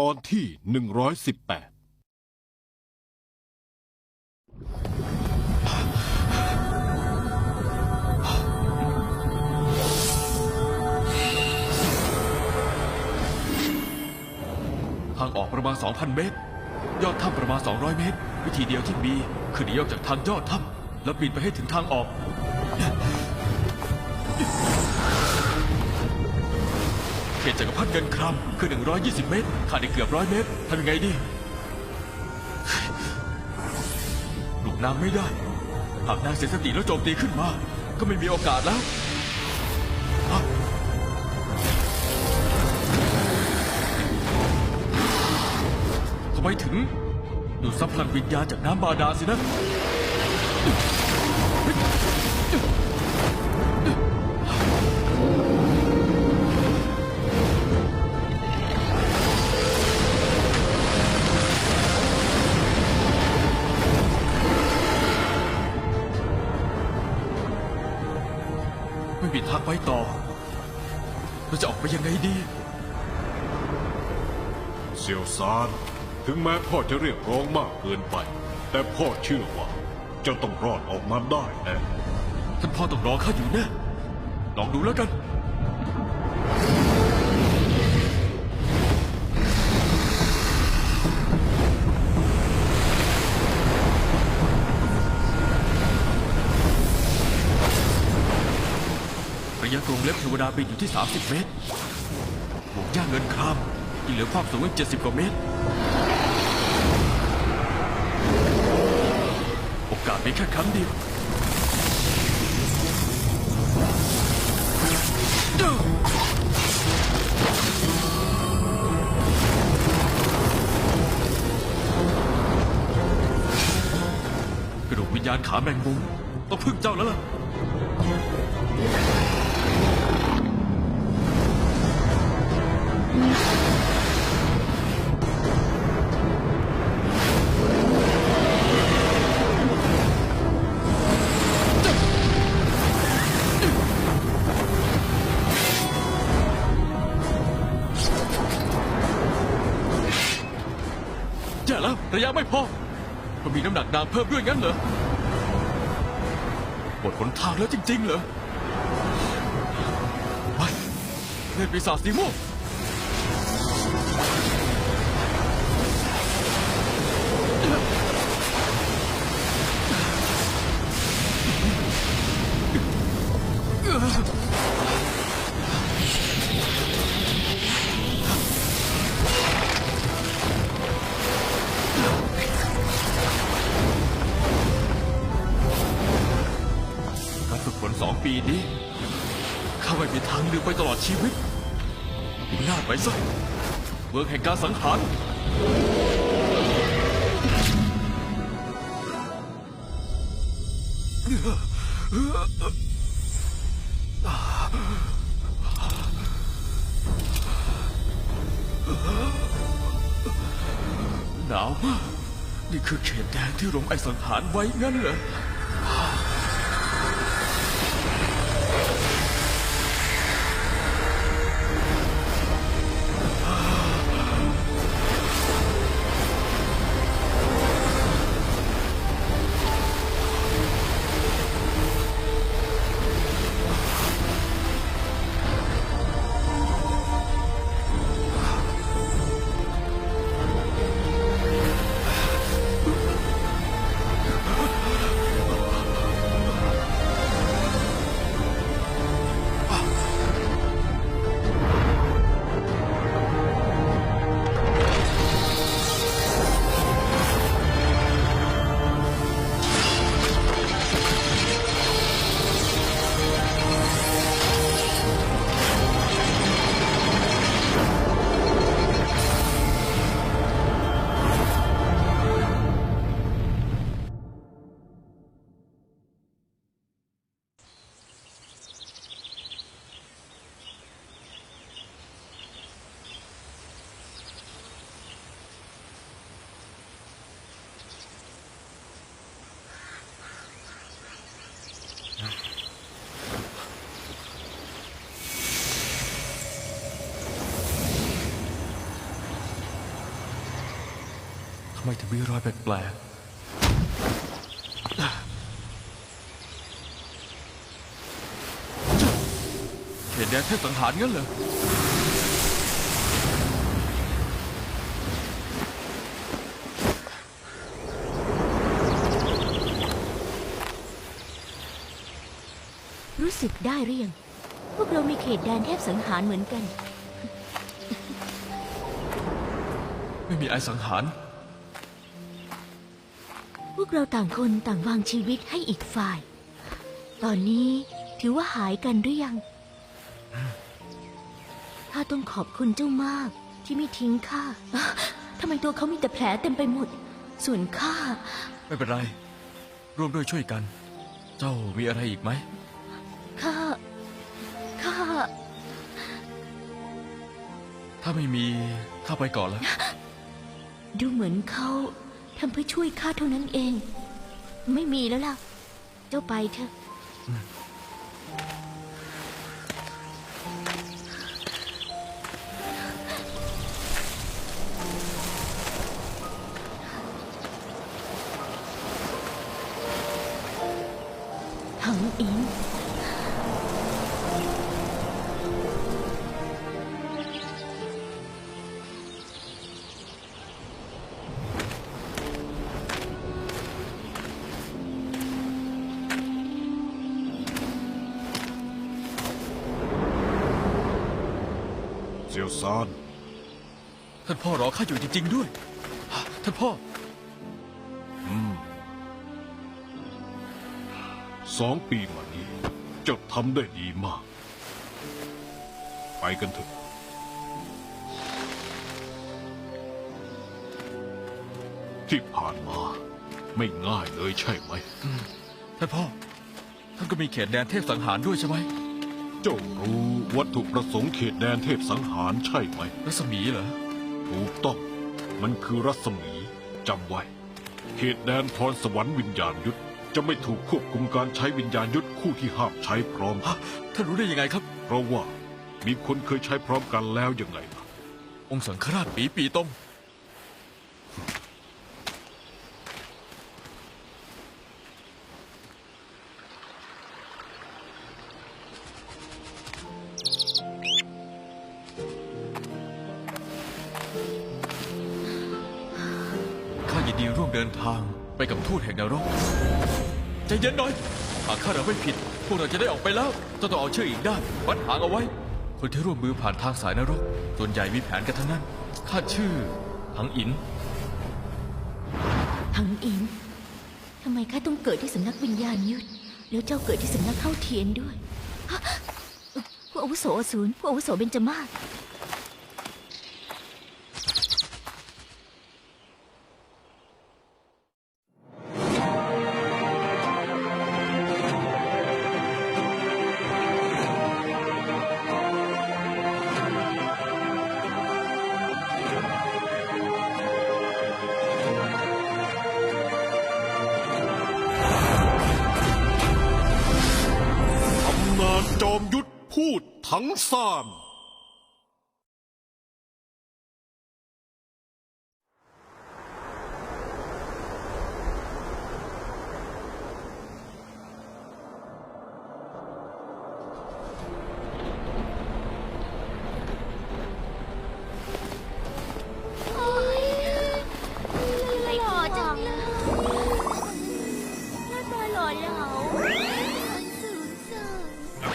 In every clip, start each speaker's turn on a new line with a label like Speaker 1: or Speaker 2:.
Speaker 1: ตอนที่ 118
Speaker 2: ทางออกประมาณ 2,000 เมตร ยอดถ้ำประมาณ 200 เมตร วิธีเดียวที่มีคือหนีออกจากทางยอดถ้ำแล้วปีนไปให้ถึงทางออก เขตจักรพรรดิเงินครามคือ 120 เมตรขาดอีกเกือบร้อยเมตรทำยังไงดีลูกนางไม่ได้ หากนางเสียสติแล้วโจมตีขึ้นมา ก็ไม่มีโอกาสแล้วทำไมถึงดูดซับพลังวิญญาจากน้ำบาดาลสินะ ไม่มีทางไปต่อ เราจะออกไปยังไงดี
Speaker 1: เซียวซานถึงแม้พ่อจะเรียกร้องมากเกินไป แต่พ่อเชื่อว่าเจ้าต้องรอดออกมาได้แน่
Speaker 2: ท่านพ่อต้องรอข้าอยู่แน่ลองดูแล้วกัน ระยะกรงเล็บเทวดาบินอยู่ที่ 30 เมตรห่วงย่างเงินครามที่เหลือความสูงอีก70 กว่าเมตร โอกาสมีแค่ครั้งเดียวกระดูกวิญญาณขาแมงมุมต้องพึ่งเจ้าแล้วล่ะ ย่แล้วระยะไม่พอมันมีน้ำหนักนางเพิ่มด้วยงั้นเหรอหมดหนทางแล้วจริง ๆ เหรอไปเล่นปีศาจสีม่วง อดชีวิตพลาไปซะเมืองแห่งการสังหารหนาวมากนี่คือเขตแดงที่โรงไอสังหารไว้งั้นเหรอ ไมถึงมีรอยแปลกๆเขตแดนเทพสังหารงั้นเหรอ
Speaker 3: รู้สึกได้หรือยัง พวกเรามีเขตแดนเทพสังหารเหมือนกัน
Speaker 2: ไม่มีไอสังหาร
Speaker 3: พวก เราต่างคนต่างวางชีวิตให้อีกฝ่าย ตอนนี้ถือว่าหายกันหรือยัง ข้าต้องขอบคุณเจ้ามากที่ไม่ทิ้งข้าอ๊ะทำไมตัวเขามีแต่แผลเต็มไปหมด ส่วนข้า
Speaker 2: ไม่เป็นไร ร่วมด้วยช่วยกัน เจ้ามีอะไรอีกไหม
Speaker 3: ข้า ข้า
Speaker 2: ถ้าไม่มีข้าไปก่อนแล้ว
Speaker 3: ดูเหมือนเขา ทำเพื่อช่วยข้าเท่านั้นเอง ไม่มีแล้วล่ะ เจ้าไปเถอะ
Speaker 1: เซียวซาน
Speaker 2: ท่านพ่อรอข้าอยู่จริง ๆ ด้วย ท่านพ่อ
Speaker 1: สองปีมานี้เจ้าทำได้ดีมาก ไปกันเถอะที่ผ่านมาไม่ง่ายเลยใช่ไหม
Speaker 2: ท่านพ่อ ท่านก็มีเขตแดนเทพสังหารด้วยใช่ไหม
Speaker 1: เจ้ารู้วัตถุประสงค์เขตแดนเทพสังหารใช่ไหม
Speaker 2: รัศมีเหรอ
Speaker 1: ถูกต้อง มันคือรัศมีจำไว้ เขตแดนพรสวรรค์วิญญาณยุทธจะไม่ถูกควบคุมการใช้วิญญาณยุทธคู่ที่ห้ามใช้พร้อมกัน
Speaker 2: ท่านรู้ได้ยังไงครับ
Speaker 1: เพราะว่ามีคนเคยใช้พร้อมกันแล้วยังไงล่ะ
Speaker 2: องค์สังฆราชปีปีตง เดินทางไปกับทูตแห่งนรกใจเย็นหน่อย หากข้าเราไม่ผิด พวกเราจะได้ออกไปแล้วเจ้าต้องเอาเชือกอีกด้านมัดหางเอาไว้ คนที่ร่วมมือผ่านทางสายนรก ส่วนใหญ่มีแผนกันทั้งนั้น ข้าชื่อหังอิน
Speaker 3: ถังอินทำไมข้าต้องเกิดที่สำนักวิญญาณยุทธแล้วเจ้าเกิดที่สำนักเข้าเทียนด้วย ผู้อาวุโสอสูรผู้อาวุโสเบญจมาศ
Speaker 1: จอมยุทธพูดทั้งสาม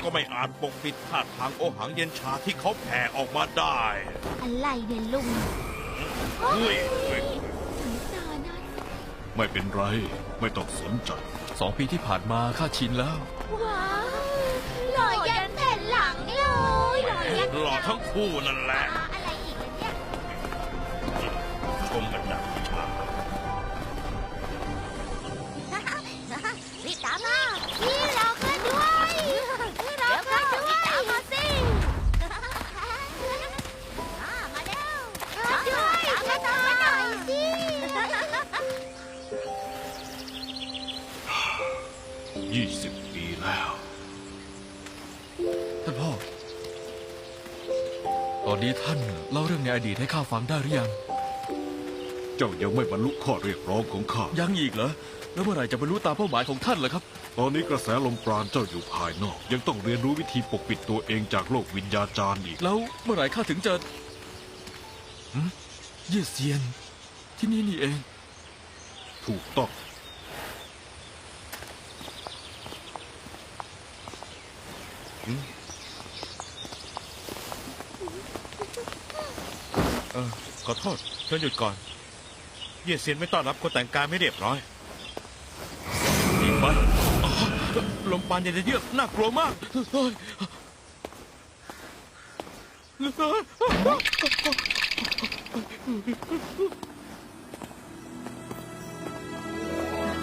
Speaker 4: ก็ไม่อาจปกปิดท่าทางโอหังเย็นชาที่เขาแผ่ออกมาได้
Speaker 3: อะไรเนี่ยลุง
Speaker 4: เฮ้ยเฮ้ย
Speaker 3: ถึงตานั้น
Speaker 1: ไม่เป็นไร ไม่ต้องสนใจ
Speaker 2: สองปีที่ผ่านมาข้าชินแล้ว
Speaker 3: ว้าวหล่อยันแผ่นหลังเลยหล่อยัน
Speaker 4: หล่อทั้งคู่นั่นแหละ
Speaker 3: อน
Speaker 4: นี้
Speaker 2: ท่านเล่าเรื่องในอดีตให้ข้าฟังได้หรือยัง
Speaker 1: เจ้ายังไม่บรรลุข้อเรียกร้องของข้า
Speaker 2: ยังอีกเหรอ แล้วเมื่อไหร่จะบรรลุตามเป้าหมายของท่านล่ะครับ
Speaker 1: ตอนนี้กระแสลมปราณเจ้าอยู่ภายนอก ยังต้องเรียนรู้วิธีปกปิดตัวเองจากโลกวิญญาจารย์อีก
Speaker 2: แล้วเมื่อไหร่ข้าถึงจะหึเยี่ยเซียน ที่นี่นี่เอง
Speaker 1: ถูกต้อง
Speaker 4: เออขอโทษเชิญหยุดก่อน เย่เซียนไม่ต้อนรับคนแต่งกายไม่เรียบร้อย
Speaker 2: อีกไหม
Speaker 4: ลมปานเย็นเยือกน่ากลัวมาก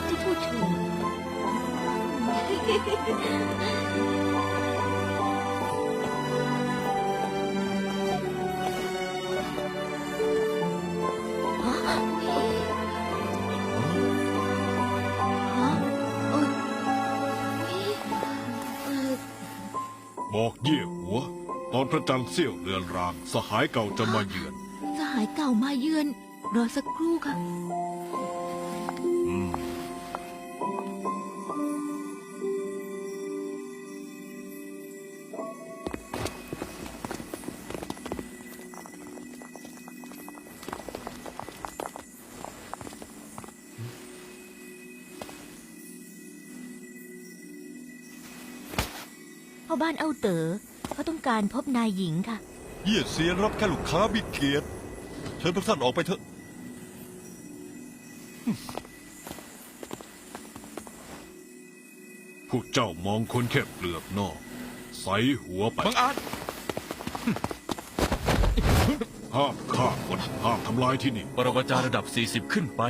Speaker 3: จะพูดถึงฮ อ
Speaker 1: กเยี่ยหัว ตอนพระจันทร์เสี้ยวเรือนราง สหายเก่าจะมาเยือน
Speaker 3: สหายเก่ามาเยือน รอสักครู่ค่ะ พ่อบ้านเอาเต๋อเขาต้องการพบนายหญิงค่ะ
Speaker 5: เยี่ยเสียนรับแค่ลูกค้ามีเกียรติเชิญพวกท่านออกไปเถอะ
Speaker 1: พวกเจ้ามองคนแค่เปลือกนอก ใสหัวไป
Speaker 4: บังอาจ
Speaker 1: ห้ามฆ่าคนห้ามทำลายที่นี่
Speaker 2: ปรมาจารย์ระดับ 40 ขึ้นไป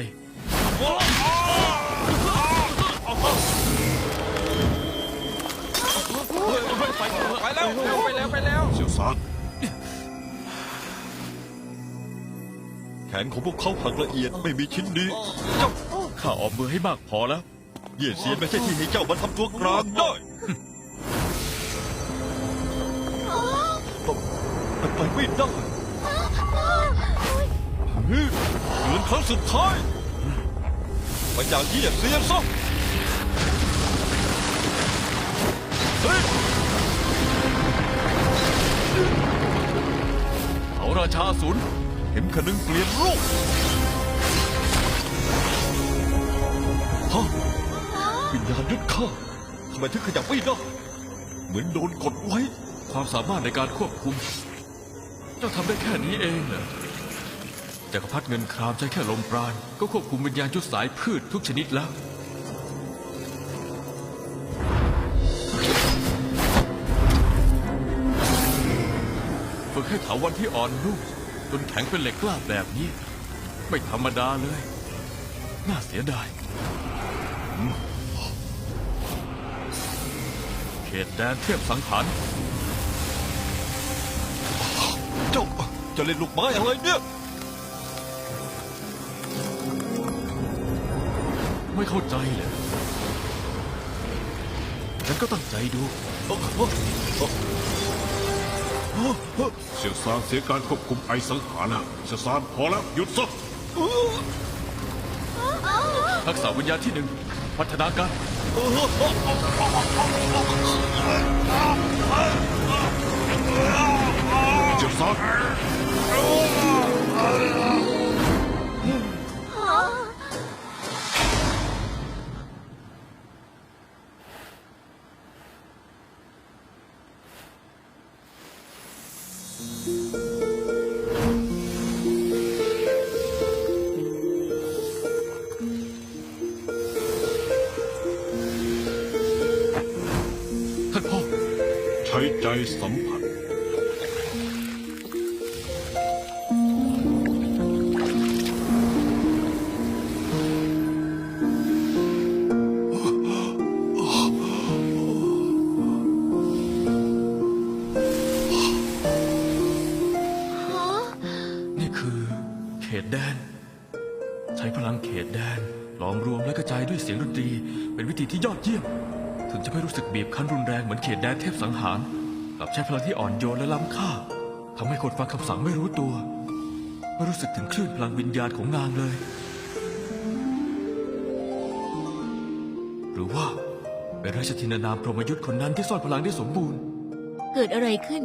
Speaker 4: ไปแล้วไปแล้วไปแล้ว
Speaker 1: เสี่ยวซาน
Speaker 5: แขนของพวกเขาหักละเอียดไม่มีชิ้นดี
Speaker 2: ข้าออกมือให้มากพอแล้ว
Speaker 5: เยี่ยเสียนไม่ใช่ที่ให้เจ้ามาทำตัวกลางได้เป็นไปไม่ได้เฮ้ยเดือนครั้งสุดท้ายมาอย่างเยี่เสียนซะ เฮ้ย
Speaker 2: เขาราชาอสูร
Speaker 5: เห็นขนึงเปลี่ยนรูปฮะวิญญาณยุดข้าทำไมถึงขยับไม่ได้เหมือนโดนกดไว้
Speaker 2: ความสามารถในการควบคุม เจ้าทำได้แค่นี้เองเหรอจักรพรรดิเงินครามใช้แค่ลมปราณก็ควบคุมวิญญาณยุทธสายพืชทุกชนิดแล้ว ให้เถาวันที่อ่อนนุ่มจนแข็งเป็นเหล็กกล้าแบบนี้ ไม่ธรรมดาเลย น่าเสียดายอืมเขตแดนเทียบสังหาร
Speaker 5: เจ้าจะเล่นลูกไม้อะไรเนี่ย
Speaker 2: ไม่เข้าใจเลยฉันก็ตั้งใจดู
Speaker 1: เสียวซานเสียการควบคุมไอสังหารแล้วเสียวซานพอแล้วหยุดซะ
Speaker 2: ทักษะวิญญาณที่หนึ่งพัฒนาการ
Speaker 1: เสียซาน
Speaker 2: ท่าน
Speaker 1: สัมผัส
Speaker 2: นี่คือเขตแดน ใช้พลังเขตแดนหลอมรวมและกระจายด้วยเสียงดนตรี เป็นวิธีที่ยอดเยี่ยม ถึงจะไม่รู้สึกบีบคั้นรุนแรงเหมือนเขตแดนเทพสังหาร กลับใช้พลังที่อ่อนโยนและล้ำค่าทำให้คนฟังคำสั่งไม่รู้ตัว ไม่รู้สึกถึงคลื่นพลังวิญญาณของนางเลย หรือว่าเป็นราชธินานามพรหมยุทธ์คนนั้นที่ซ่อนพลังได้สมบูรณ์
Speaker 3: เกิดอะไรขึ้น